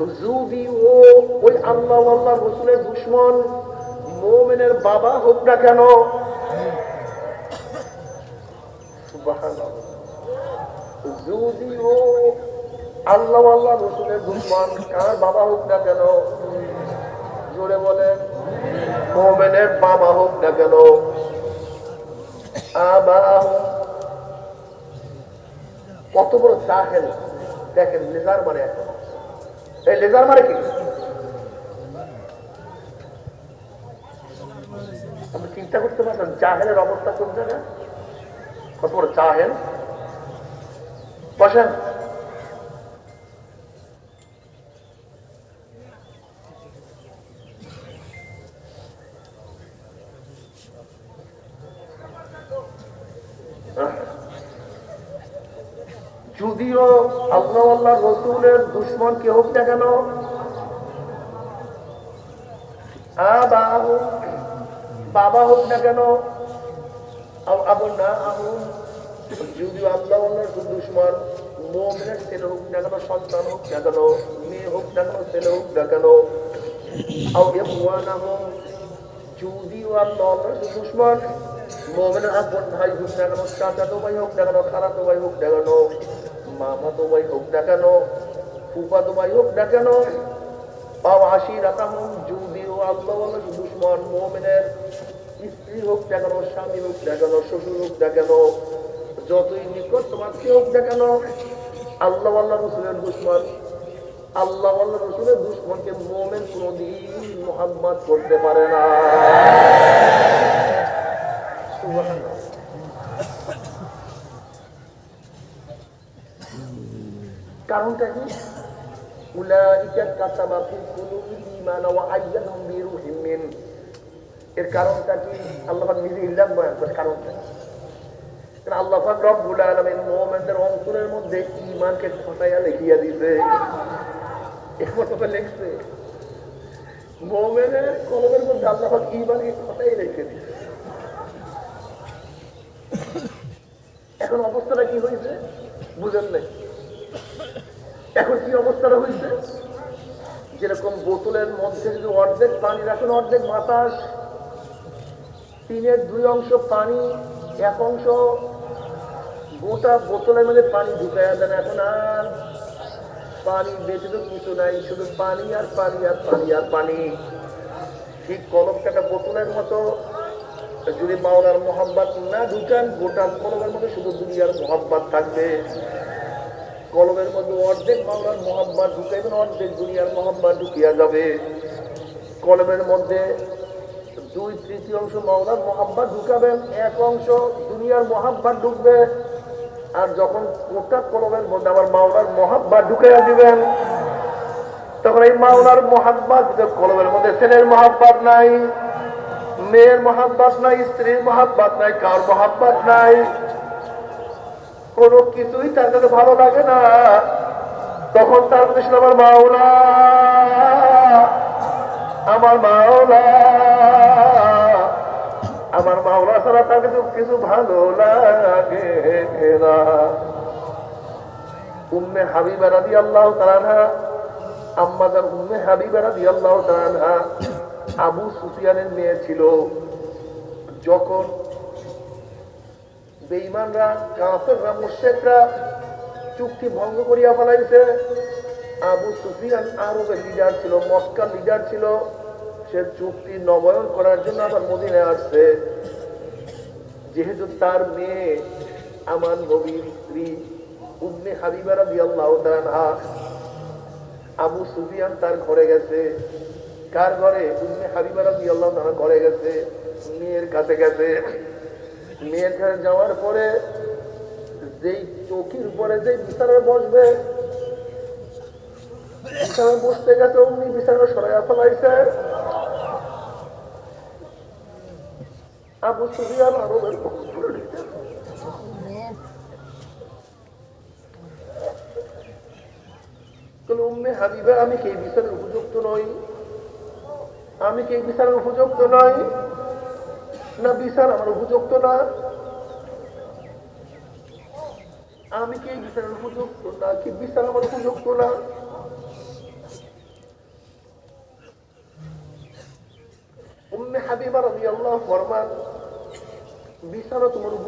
ও ওই আল্লাহ আল্লাহ দুশ্মন। মোমেনের বাবা হোক না কেন। আল্লাহ আল্লাহ দুশ্মন। কার বাবা হোক না কেন? জোরে বলেন। মোমেনের বাবা হোক না কেন? কত বড় চা চাহেল দেখেন, লেজার মানে এখন। এই লেজার মানে কি? আপনি চিন্তা করতে পারছেন চাহেলের অবস্থা কোন জায়গায়? কত বড় চাহেল বসেন। যদিও আল্লাহ আল্লাহ রসুলের দুশ্মন কে হোক না? কেন বাবা হোক না কেন? আব- আবু না, আবু। যদিও আল্লাহ আল্লাহর দুশ্মন, মোমেনের ছেলে হোক না কেন, সন্তান হোক না কেন, মেয়ে হোক না কেন, ছেলে হোক না কেন যদিও আল্লাহ আল্লাহর দুশ্মন, মোমেনের আপন ভাই হোক না কেন চাচা তো ভাই হোক না কেন খালা তো ভাই হোক না কেন মামা তো ভাই হোক না কেন, ফুফা তো ভাই হোক না কেন আও আশি রাখা হোক যদিও আল্লাহ দুশ্মন মোমেনের স্ত্রী হোক না কেন, স্বামী হোক না কেন, শ্বশুর হোক না কেন, যতই নিকট তোমার কে হোক না কেন, আল্লাহ আল্লাহ রসুলের দুশ্মন, আল্লাহ আল্লাহ রসুলের দুশ্মনকে মোমেন কোনদিন মোহাম্মদ করতে পারে না। কারণটা কি? উলাইকা কাতাবা ফি কুলুবিহিম ঈমান ওয়া আইয়াদাহুম বিরূহিম মিন। এর কারণটা কি? আল্লাহ নিজে ইল্লাহ বয়ান করে কারণটা? কারণ আল্লাহ পাক রব্বুল আলামিন মুমিনদের অন্তরের মধ্যে ঈমানকে খসাইয়া লিখিয়া দিয়েছে একবার কথা লিখছে। মুমিনের কলমের মধ্যে আল্লাহ পাক ঈমানকে খসাইয়া লিখে দিয়েছে এখন অবস্থাটা কি হয়েছে? বুঝেন নাই। এখন কি অবস্থাটা হয়েছে? যেরকম বোতলের মধ্যে যদি অর্ধেক পানি রাখেন, অর্ধেক বাতাস তিনের দুই অংশ পানি, এক অংশ গোটা বোতলের মধ্যে পানি ঢুকাইয়া দেন। এখন আর পানি ব্যতীত কিছু নাই, শুধু পানি আর পানি আর পানি আর পানি। ঠিক কলমটাটা বোতলের মতো। যদি মাওলার মোহাম্মত না ঢুকান, গোটা কলমের মধ্যে শুধু দুনিয়ার মোহাম্মত থাকবে। কলমের মধ্যে অর্ধেক মাওলার মোহাম্মত ঢুকাইবেন অর্ধেক দুনিয়ার মোহাম্মত ঢুকিয়া যাবে। কলমের মধ্যে দুই তৃতীয় অংশ মাওলার মোহাম্মত ঢুকাবেন, এক অংশ দুনিয়ার মোহাম্মত ঢুকবে। আর যখন গোটা কলমের মধ্যে আবার মাওলার মোহাম্মত ঢুকাইয়া দিবেন, তখন এই মাওলার মোহাম্মত কলমের মধ্যে ছেলের মোহাম্মত নাই, মেয়ের মোহাম্মত নাই, স্ত্রীর মোহাম্মত নাই কার মোহাম্মত নাই। কোনো কিছুই তার কাছে ভালো লাগে না। তখন তার কৃষ্ণ আমার মাওলা। আমার মাওলা। আমার মাওলা ছাড়া তার কাছে কিছু ভালো লাগে না। উম্মে হাবিবা রাদি আল্লাহ তালানহা আম্মাজান উম্মে হাবিবা রাদি আল্লাহ তালানহা আবু সুফিয়ানের মেয়ে ছিল। যখন বেঈমানরা, কাফেররা, মুশরিকরা চুক্তি ভঙ্গ করিয়া ফেলাইছে। আবু সুফিয়ান আরবের লিডার ছিল, মক্কার লিডার ছিল। সে চুক্তি নবায়ন করার জন্য আবার মদিনায় আসছে। যেহেতু তার মেয়ে আমার নবীর স্ত্রী উম্মে হাবিবা রাদিয়াল্লাহু তাআলা আবু সুফিয়ান তার ঘরে গেছে। কার ঘরে? উম্মে হাবিবা রাদিয়াল্লাহু তাআলা ঘরে গেছে। মেয়ের কাছে গেছে। মেয়ের কাছে যাওয়ার পরে যেই চৌকির উপরে যে বিছানায় বসবে, বিছানায় বসতে গেছে অমনি বিছানা সরাইয়া ফেলাইছে। আবু সুফিয়ান আরবের আমি কি বিচারের উপযুক্ত নই? আমি কি বিচারের উপযুক্ত নই? না বিচার আমার উপযুক্ত না। আমি কি বিচারের উপযুক্ত? না, কি বিচার আমার উপযুক্ত না? উম্মে হাবিবা রাদিয়াল্লাহু ফরমান বিচার তোমার